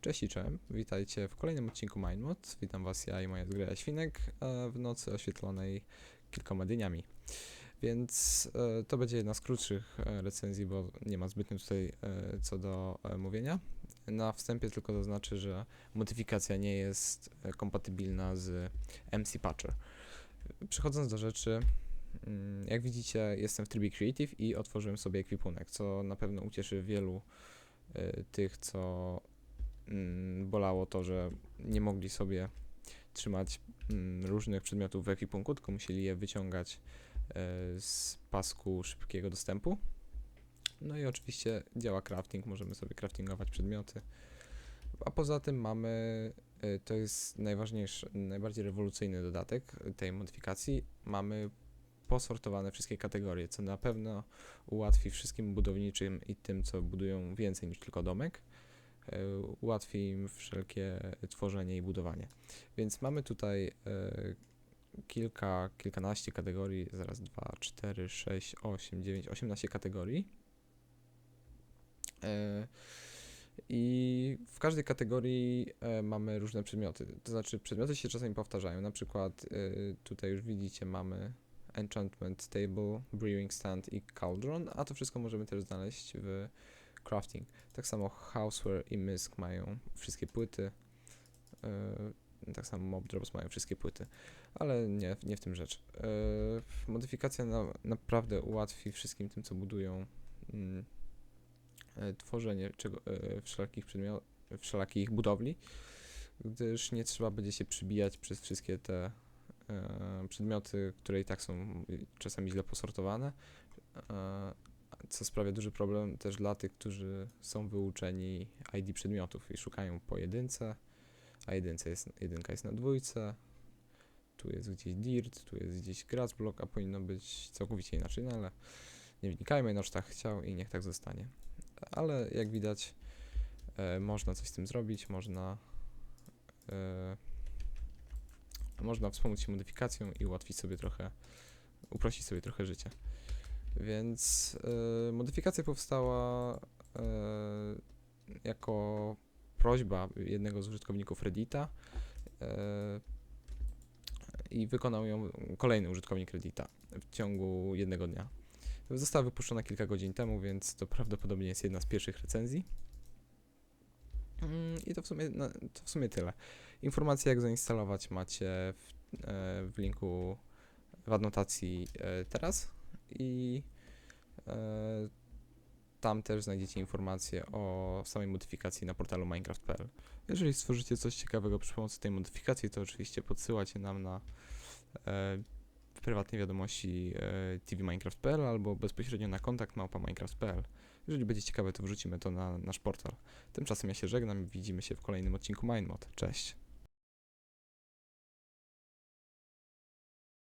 Cześć i cześć, witajcie w kolejnym odcinku MindMod. Witam was ja i moja zgraja Świnek e, w nocy oświetlonej kilkoma dyniami. Więc e, to będzie jedna z krótszych e, recenzji, bo nie ma zbytnio tutaj co do mówienia. Na wstępie tylko zaznaczę, że modyfikacja nie jest kompatybilna z MC Patcher. Przechodząc do rzeczy, mm, jak widzicie jestem w trybie Creative i otworzyłem sobie ekwipunek, co na pewno ucieszy wielu tych, co bolało to, że nie mogli sobie trzymać mm, różnych przedmiotów w ekwipunku, tylko musieli je wyciągać e, z pasku szybkiego dostępu. No i oczywiście działa crafting, możemy sobie craftingować przedmioty. A poza tym mamy, e, to jest najważniejszy, najbardziej rewolucyjny dodatek tej modyfikacji, mamy posortowane wszystkie kategorie, co na pewno ułatwi wszystkim budowniczym i tym, co budują więcej niż tylko domek ułatwi im wszelkie tworzenie i budowanie. Więc mamy tutaj e, kilka, kilkanaście kategorii, zaraz 2, 4, 6, 8, 9, 18 kategorii. E, I w każdej kategorii e, mamy różne przedmioty. To znaczy, przedmioty się czasami powtarzają. Na przykład e, tutaj już widzicie, mamy Enchantment Table, Brewing Stand i Cauldron, a to wszystko możemy też znaleźć w crafting. Tak samo Houseware i Mysk mają wszystkie płyty. Yy, tak samo Mob Drops mają wszystkie płyty. Ale nie, nie w tym rzecz. Yy, modyfikacja na, naprawdę ułatwi wszystkim tym, co budują e, tworzenie czego, e, wszelakich przedmiotów, wszelakich budowli, gdyż nie trzeba będzie się przybijać przez wszystkie te e, przedmioty, które i tak są czasami źle posortowane. Co sprawia duży problem też dla tych, którzy są wyuczeni ID przedmiotów i szukają po jedynce, a jedynce jest, jedynka jest na dwójce, tu jest gdzieś dirt, tu jest gdzieś grass block, a powinno być całkowicie inaczej, no ale nie wnikajmy, noż tak chciał i niech tak zostanie. Ale jak widać, e, można coś z tym zrobić, można e, można wspomóc się modyfikacją i ułatwić sobie trochę, uprościć sobie trochę życie. Więc e, modyfikacja powstała e, jako prośba jednego z użytkowników Reddita e, i wykonał ją kolejny użytkownik Reddita w ciągu jednego dnia. Została wypuszczona kilka godzin temu, więc to prawdopodobnie jest jedna z pierwszych recenzji. Mm, I to w sumie, no, to w sumie tyle. Informacje jak zainstalować macie w, e, w linku w adnotacji e, teraz i e, tam też znajdziecie informacje o samej modyfikacji na portalu minecraft.pl. Jeżeli stworzycie coś ciekawego przy pomocy tej modyfikacji, to oczywiście podsyłacie nam na e, prywatne wiadomości e, tvminecraft.pl albo bezpośrednio na kontakt małpa minecraft.pl. Jeżeli będzie ciekawe, to wrzucimy to na nasz portal. Tymczasem ja się żegnam i widzimy się w kolejnym odcinku MindMod. Cześć!